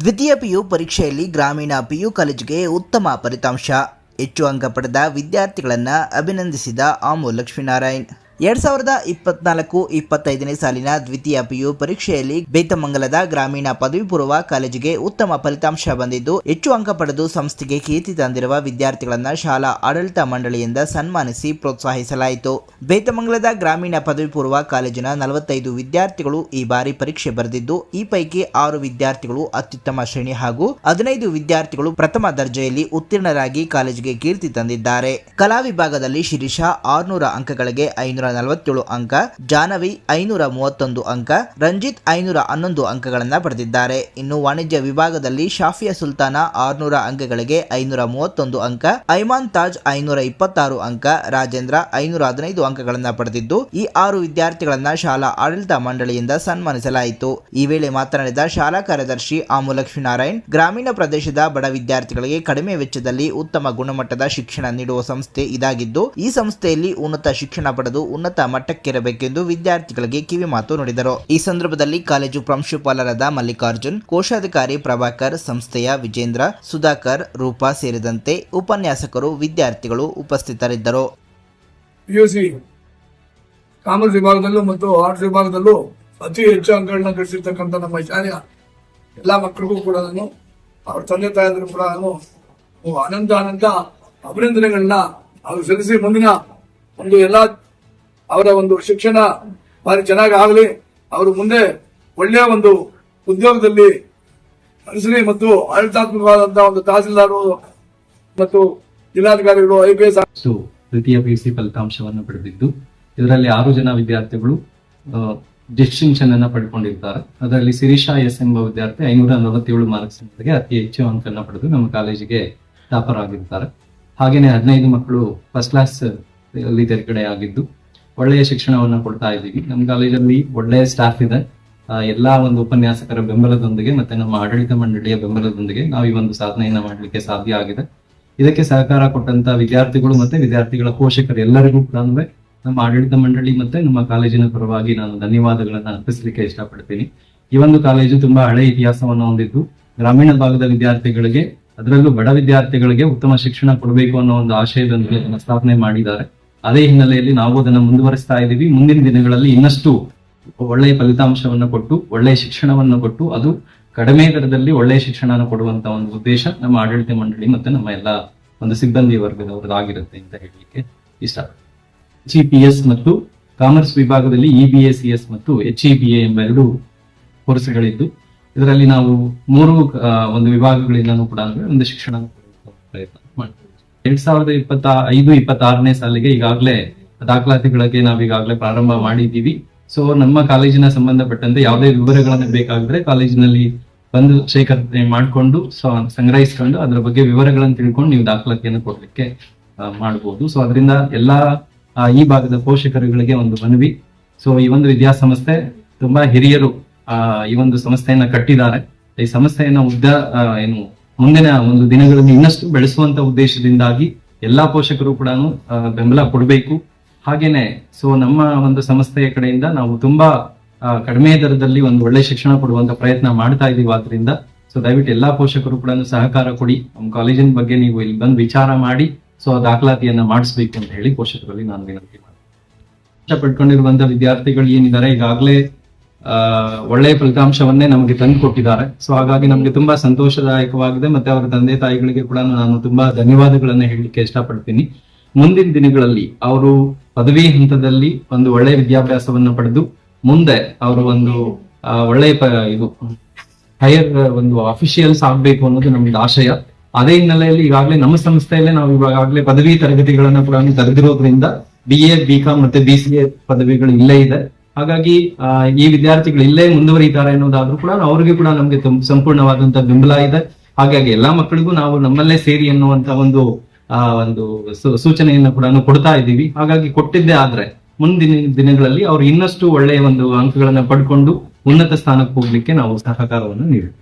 ದ್ವಿತೀಯ ಪಿಯು ಪರೀಕ್ಷೆಯಲ್ಲಿ ಗ್ರಾಮೀಣ ಪಿಯು ಕಾಲೇಜಿಗೆ ಉತ್ತಮ ಫಲಿತಾಂಶ. ಹೆಚ್ಚು ಅಂಕ ಪಡೆದ ವಿದ್ಯಾರ್ಥಿಗಳನ್ನು ಅಭಿನಂದಿಸಿದ ಆಮು ಲಕ್ಷ್ಮೀನಾರಾಯಣ್. ಎರಡ್ ಸಾವಿರದ ಇಪ್ಪತ್ನಾಲ್ಕು ಇಪ್ಪತ್ತೈದನೇ ಸಾಲಿನ ದ್ವಿತೀಯ ಪಿಯು ಪರೀಕ್ಷೆಯಲ್ಲಿ ಬೇತಮಂಗಲದ ಗ್ರಾಮೀಣ ಪದವಿ ಪೂರ್ವ ಕಾಲೇಜಿಗೆ ಉತ್ತಮ ಫಲಿತಾಂಶ ಬಂದಿದ್ದು, ಹೆಚ್ಚು ಅಂಕ ಪಡೆದು ಸಂಸ್ಥೆಗೆ ಕೀರ್ತಿ ತಂದಿರುವ ವಿದ್ಯಾರ್ಥಿಗಳನ್ನ ಶಾಲಾ ಆಡಳಿತ ಮಂಡಳಿಯಿಂದ ಸನ್ಮಾನಿಸಿ ಪ್ರೋತ್ಸಾಹಿಸಲಾಯಿತು. ಬೇತಮಂಗಲದ ಗ್ರಾಮೀಣ ಪದವಿ ಪೂರ್ವ ಕಾಲೇಜಿನ ನಲವತ್ತೈದು ವಿದ್ಯಾರ್ಥಿಗಳು ಈ ಬಾರಿ ಪರೀಕ್ಷೆ ಬರೆದಿದ್ದು, ಈ ಪೈಕಿ ಆರು ವಿದ್ಯಾರ್ಥಿಗಳು ಅತ್ಯುತ್ತಮ ಶ್ರೇಣಿ ಹಾಗೂ ಹದಿನೈದು ವಿದ್ಯಾರ್ಥಿಗಳು ಪ್ರಥಮ ದರ್ಜೆಯಲ್ಲಿ ಉತ್ತೀರ್ಣರಾಗಿ ಕಾಲೇಜಿಗೆ ಕೀರ್ತಿ ತಂದಿದ್ದಾರೆ. ಕಲಾ ವಿಭಾಗದಲ್ಲಿ ಶಿರೀಷಾ ಆರುನೂರ ಅಂಕಗಳಿಗೆ ಐನೂರ ನಲವತ್ತೇಳು ಅಂಕ ಜಾನವಿ ಐನೂರ ಮೂವತ್ತೊಂದು ಅಂಕ, ರಂಜಿತ್ ಐನೂರ ಹನ್ನೊಂದು ಅಂಕಗಳನ್ನು ಪಡೆದಿದ್ದಾರೆ. ಇನ್ನು ವಾಣಿಜ್ಯ ವಿಭಾಗದಲ್ಲಿ ಶಾಫಿಯಾ ಸುಲ್ತಾನ ಆರ್ನೂರ ಅಂಕಗಳಿಗೆ ಐನೂರ ಮೂವತ್ತೊಂದು ಅಂಕ, ಐಮಾನ್ ತಾಜ್ ಐನೂರ ಇಪ್ಪತ್ತಾರು ಅಂಕ, ರಾಜೇಂದ್ರ ಐನೂರ ಹದಿನೈದು ಅಂಕಗಳನ್ನು ಪಡೆದಿದ್ದು, ಈ ಆರು ವಿದ್ಯಾರ್ಥಿಗಳನ್ನ ಶಾಲಾ ಆಡಳಿತ ಮಂಡಳಿಯಿಂದ ಸನ್ಮಾನಿಸಲಾಯಿತು. ಈ ವೇಳೆ ಮಾತನಾಡಿದ ಶಾಲಾ ಕಾರ್ಯದರ್ಶಿ ಆಮು ಲಕ್ಷ್ಮೀನಾರಾಯಣ್ ಗ್ರಾಮೀಣ ಪ್ರದೇಶದ ಬಡ ವಿದ್ಯಾರ್ಥಿಗಳಿಗೆ ಕಡಿಮೆ ವೆಚ್ಚದಲ್ಲಿ ಉತ್ತಮ ಗುಣಮಟ್ಟದ ಶಿಕ್ಷಣ ನೀಡುವ ಸಂಸ್ಥೆ ಇದಾಗಿದ್ದು, ಈ ಸಂಸ್ಥೆಯಲ್ಲಿ ಉನ್ನತ ಶಿಕ್ಷಣ ಪಡೆದು ಉನ್ನತ ಮಟ್ಟಕ್ಕಿರಬೇಕೆಂದು ವಿದ್ಯಾರ್ಥಿಗಳಿಗೆ ಕಿವಿ ಮಾತು ನುಡಿದರು. ಈ ಸಂದರ್ಭದಲ್ಲಿ ಕಾಲೇಜು ಪ್ರಾಂಶುಪಾಲರಾದ ಮಲ್ಲಿಕಾರ್ಜುನ್, ಕೋಶಾಧಿಕಾರಿ ಪ್ರಭಾಕರ್, ಸಂಸ್ಥೆಯ ವಿಜೇಂದ್ರ, ಸುಧಾಕರ್, ರೂಪಾ ಸೇರಿದಂತೆ ಉಪನ್ಯಾಸಕರು, ವಿದ್ಯಾರ್ಥಿಗಳು ಉಪಸ್ಥಿತರಿದ್ದರು. ಪಿಯುಸಿ ಕಾಮರ್ಸ್ ವಿಭಾಗದಲ್ಲೂ ಮತ್ತು ಆರ್ಟ್ಸ್ ವಿಭಾಗದಲ್ಲೂ ಅತಿ ಹೆಚ್ಚು ಅಂಕಗಳನ್ನ ಗಳಿಸಿರ್ತಕ್ಕಂಥ ನಮ್ಮ ಶಾಲೆಯ ಎಲ್ಲಾ ಮಕ್ಕಳಿಗೂ ಕೂಡ ನಾನು, ಅವ್ರ ತಂದೆ ತಾಯಿದ್ರು ಕೂಡ ನಾನು ಅನಂತ ಅನಂತ ಅಭಿನಂದನೆಗಳನ್ನ ಅವ್ರು ಸಲ್ಲಿಸಿ ಮುಂದಿನ ಒಂದು ಎಲ್ಲಾ ಅವರ ಒಂದು ಶಿಕ್ಷಣ ಭಾರಿ ಚೆನ್ನಾಗಿ ಆಗಲಿ ಅವರು ಮುಂದೆ ಒಳ್ಳೆಯ ಒಂದು ಉದ್ಯೋಗದಲ್ಲಿ ನಡೆಸಲಿ ಮತ್ತು ಆಡಳಿತಾತ್ಮಕವಾದಂತಹ ಒಂದು ತಹಸೀಲ್ದಾರು ಮತ್ತು ಜಿಲ್ಲಾಧಿಕಾರಿಗಳು ಪಿ ದ್ವಿತೀಯ ತೃತೀಯ ಪಿಯುಸಿ ಫಲಿತಾಂಶವನ್ನು ಪಡೆದಿದ್ದು, ಇದರಲ್ಲಿ ಆರು ಜನ ವಿದ್ಯಾರ್ಥಿಗಳು ಡಿಸ್ಟಿಂಕ್ಷನ್ ಅನ್ನ ಪಡ್ಕೊಂಡಿರ್ತಾರೆ. ಅದರಲ್ಲಿ ಸಿರಿಷಾ ಎಸ್ ಎಂಬ ವಿದ್ಯಾರ್ಥಿ ಐನೂರ ನಲವತ್ತೇಳು ಮಾರ್ಕ್ಸ್ ಅತಿ ಹೆಚ್ಚು ಅಂಕನ್ನ ಪಡೆದು ನಮ್ಮ ಕಾಲೇಜಿಗೆ ಟಾಪರ್ ಆಗಿರ್ತಾರೆ. ಹಾಗೇನೆ ಹದಿನೈದು ಮಕ್ಕಳು ಫಸ್ಟ್ ಕ್ಲಾಸ್ ಅಲ್ಲಿ ತೆರಗಡೆ ಆಗಿದ್ದು ಒಳ್ಳೆಯ ಶಿಕ್ಷಣವನ್ನು ಕೊಡ್ತಾ ಇದ್ದೀವಿ. ನಮ್ಮ ಕಾಲೇಜಲ್ಲಿ ಒಳ್ಳೆಯ ಸ್ಟಾಫ್ ಇದೆ. ಎಲ್ಲಾ ಒಂದು ಉಪನ್ಯಾಸಕರ ಬೆಂಬಲದೊಂದಿಗೆ ಮತ್ತೆ ನಮ್ಮ ಆಡಳಿತ ಮಂಡಳಿಯ ಬೆಂಬಲದೊಂದಿಗೆ ನಾವು ಈ ಒಂದು ಸಾಧನೆಯನ್ನ ಮಾಡಲಿಕ್ಕೆ ಸಾಧ್ಯ ಆಗಿದೆ. ಇದಕ್ಕೆ ಸಹಕಾರ ಕೊಟ್ಟಂತ ವಿದ್ಯಾರ್ಥಿಗಳು ಮತ್ತೆ ವಿದ್ಯಾರ್ಥಿಗಳ ಪೋಷಕರು ಎಲ್ಲರಿಗೂ ಕೂಡ ನಮ್ಮ ಆಡಳಿತ ಮಂಡಳಿ ಮತ್ತೆ ನಮ್ಮ ಕಾಲೇಜಿನ ಪರವಾಗಿ ನಾನು ಧನ್ಯವಾದಗಳನ್ನ ಅರ್ಪಿಸಲಿಕ್ಕೆ ಇಷ್ಟಪಡ್ತೀನಿ. ಈ ಒಂದು ಕಾಲೇಜು ತುಂಬಾ ಹಳೆ ಇತಿಹಾಸವನ್ನು ಹೊಂದಿದ್ದು. ಗ್ರಾಮೀಣ ಭಾಗದ ವಿದ್ಯಾರ್ಥಿಗಳಿಗೆ, ಅದರಲ್ಲೂ ಬಡ ವಿದ್ಯಾರ್ಥಿಗಳಿಗೆ ಉತ್ತಮ ಶಿಕ್ಷಣ ಕೊಡಬೇಕು ಅನ್ನೋ ಒಂದು ಆಶಯದೊಂದಿಗೆ ಸ್ಥಾಪನೆ ಮಾಡಿದ್ದಾರೆ. ಅದೇ ಹಿನ್ನೆಲೆಯಲ್ಲಿ ನಾವು ಅದನ್ನು ಮುಂದುವರಿಸ್ತಾ ಇದ್ದೀವಿ. ಮುಂದಿನ ದಿನಗಳಲ್ಲಿ ಇನ್ನಷ್ಟು ಒಳ್ಳೆಯ ಫಲಿತಾಂಶವನ್ನು ಕೊಟ್ಟು, ಒಳ್ಳೆಯ ಶಿಕ್ಷಣವನ್ನು ಕೊಟ್ಟು, ಅದು ಕಡಿಮೆ ದರದಲ್ಲಿ ಒಳ್ಳೆಯ ಶಿಕ್ಷಣ ಕೊಡುವಂತ ಒಂದು ಉದ್ದೇಶ ನಮ್ಮ ಆಡಳಿತ ಮಂಡಳಿ ಮತ್ತೆ ನಮ್ಮ ಎಲ್ಲ ಒಂದು ಸಿಬ್ಬಂದಿ ವರ್ಗದವರದಾಗಿರುತ್ತೆ ಅಂತ ಹೇಳಲಿಕ್ಕೆ ಇಷ್ಟ ಎಸ್ ಮತ್ತು ಕಾಮರ್ಸ್ ವಿಭಾಗದಲ್ಲಿ ಇ ಬಿ ಎಸ್ ಎಸ್ ಮತ್ತು ಎಚ್ ಇ ಬಿ ಎ ಎಂಬ ಎರಡು ಕೋರ್ಸ್ಗಳಿದ್ದು, ಇದರಲ್ಲಿ ನಾವು ಮೂರು ಒಂದು ವಿಭಾಗಗಳಿಂದ ಕೂಡ ಒಂದು ಶಿಕ್ಷಣ ಪ್ರಯತ್ನ ಮಾಡ್ತೀವಿ. ಎರಡ್ ಸಾವಿರದ ಇಪ್ಪತ್ತ, ಐದು ಇಪ್ಪತ್ತಾರನೇ ಸಾಲಿಗೆ ಈಗಾಗಲೇ ದಾಖಲಾತಿಗಳಿಗೆ ನಾವು ಈಗಾಗಲೇ ಪ್ರಾರಂಭ ಮಾಡಿದ್ದೀವಿ. ಸೊ ನಮ್ಮ ಕಾಲೇಜಿನ ಸಂಬಂಧಪಟ್ಟಂತೆ ಯಾವುದೇ ವಿವರಗಳನ್ನು ಬೇಕಾಗಿದ್ರೆ ಕಾಲೇಜಿನಲ್ಲಿ ಬಂದು ಶೇಖರಣೆ ಮಾಡಿಕೊಂಡು ಸಂಗ್ರಹಿಸಿಕೊಂಡು ಅದರ ಬಗ್ಗೆ ವಿವರಗಳನ್ನು ತಿಳ್ಕೊಂಡು ನೀವು ದಾಖಲಾತಿಯನ್ನು ಕೊಡ್ಲಿಕ್ಕೆ ಮಾಡಬಹುದು ಸೊ ಅದರಿಂದ ಎಲ್ಲಾ ಈ ಭಾಗದ ಪೋಷಕರುಗಳಿಗೆ ಒಂದು ಮನವಿ. ಸೊ ಈ ಒಂದು ವಿದ್ಯಾಸಂಸ್ಥೆ ತುಂಬಾ ಹಿರಿಯರು, ಆ, ಈ ಒಂದು ಸಂಸ್ಥೆಯನ್ನ ಕಟ್ಟಿದ್ದಾರೆ. ಈ ಸಂಸ್ಥೆಯನ್ನ ಉದ್ದ ಏನು ಮುಂದಿನ ಒಂದು ದಿನಗಳಲ್ಲಿ ಇನ್ನಷ್ಟು ಬೆಳೆಸುವಂತ ಉದ್ದೇಶದಿಂದಾಗಿ ಎಲ್ಲಾ ಪೋಷಕರು ಕೂಡ ಬೆಂಬಲ ಕೊಡಬೇಕು. ಹಾಗೇನೆ ಸೊ ನಮ್ಮ ಒಂದು ಸಂಸ್ಥೆಯ ಕಡೆಯಿಂದ ನಾವು ತುಂಬಾ ಕಡಿಮೆ ದರದಲ್ಲಿ ಒಂದು ಒಳ್ಳೆ ಶಿಕ್ಷಣ ಕೊಡುವಂತ ಪ್ರಯತ್ನ ಮಾಡ್ತಾ ಇದೀವಿ ಆದ್ರಿಂದ. ಸೊ ದಯವಿಟ್ಟು ಎಲ್ಲಾ ಪೋಷಕರು ಕೂಡ ಸಹಕಾರ ಕೊಡಿ. ನಮ್ಮ ಕಾಲೇಜಿನ ಬಗ್ಗೆ ನೀವು ಇಲ್ಲಿ ಬಂದು ವಿಚಾರ ಮಾಡಿ. ಸೊ ದಾಖಲಾತಿಯನ್ನ ಮಾಡಿಸ್ಬೇಕು ಅಂತ ಹೇಳಿ ಪೋಷಕರಲ್ಲಿ ನಾನು ವಿನಂತಿ ಮಾಡ್ತೀನಿ. ಇಷ್ಟ ಪಡ್ಕೊಂಡಿರುವಂತ ವಿದ್ಯಾರ್ಥಿಗಳು ಏನಿದ್ದಾರೆ, ಈಗಾಗಲೇ ಒಳ್ಳೆಯ ಫಲಿತಾಂಶವನ್ನೇ ನಮಗೆ ತಂದು ಕೊಟ್ಟಿದ್ದಾರೆ. ಸೊ ಹಾಗಾಗಿ ನಮಗೆ ತುಂಬಾ ಸಂತೋಷದಾಯಕವಾಗಿದೆ ಮತ್ತೆ ಅವರ ತಂದೆ ತಾಯಿಗಳಿಗೆ ಕೂಡ ನಾನು ತುಂಬಾ ಧನ್ಯವಾದಗಳನ್ನ ಹೇಳಲಿಕ್ಕೆ ಇಷ್ಟಪಡ್ತೀನಿ. ಮುಂದಿನ ದಿನಗಳಲ್ಲಿ ಅವರು ಪದವಿ ಹಂತದಲ್ಲಿ ಒಂದು ಒಳ್ಳೆಯ ವಿದ್ಯಾಭ್ಯಾಸವನ್ನು ಪಡೆದು ಮುಂದೆ ಅವರು ಒಂದು ಒಳ್ಳೆಯ ಇದು ಹೈಯರ್ ಒಂದು ಅಫಿಷಿಯಲ್ಸ್ ಆಗ್ಬೇಕು ಅನ್ನೋದು ನಮ್ದು ಆಶಯ. ಅದೇ ಹಿನ್ನೆಲೆಯಲ್ಲಿ ಈಗಾಗಲೇ ನಮ್ಮ ಸಂಸ್ಥೆಯಲ್ಲೇ ನಾವು ಈಗಾಗಲೇ ಪದವಿ ತರಗತಿಗಳನ್ನ ಕೂಡ ತೆರೆದಿರೋದ್ರಿಂದ ಬಿ ಎ ಬಿ ಕಾಮ್ ಮತ್ತೆ ಬಿ ಸಿ ಎ ಪದವಿಗಳು ಇಲ್ಲೇ ಇದೆ. ಹಾಗಾಗಿ ಈ ವಿದ್ಯಾರ್ಥಿಗಳು ಇಲ್ಲೇ ಮುಂದುವರಿತಾರೆ ಅನ್ನೋದಾದ್ರೂ ಕೂಡ ಅವ್ರಿಗೆ ಕೂಡ ನಮ್ಗೆ ಸಂಪೂರ್ಣವಾದಂತ ಬೆಂಬಲ ಇದೆ. ಹಾಗಾಗಿ ಎಲ್ಲಾ ಮಕ್ಕಳಿಗೂ ನಾವು ನಮ್ಮಲ್ಲೇ ಸೇರಿ ಅನ್ನುವಂತ ಒಂದು, ಆ, ಒಂದು ಸೂಚನೆಯನ್ನ ಕೂಡ ಕೊಡ್ತಾ ಇದ್ದೀವಿ. ಹಾಗಾಗಿ ಕೊಟ್ಟಿದ್ದೇ ಆದ್ರೆ ಮುಂದಿನ ದಿನಗಳಲ್ಲಿ ಅವ್ರು ಇನ್ನಷ್ಟು ಒಳ್ಳೆಯ ಒಂದು ಅಂಕಗಳನ್ನ ಪಡ್ಕೊಂಡು ಉನ್ನತ ಸ್ಥಾನಕ್ಕೆ ಹೋಗ್ಲಿಕ್ಕೆ ನಾವು ಸಹಕಾರವನ್ನು ನೀಡುತ್ತೇವೆ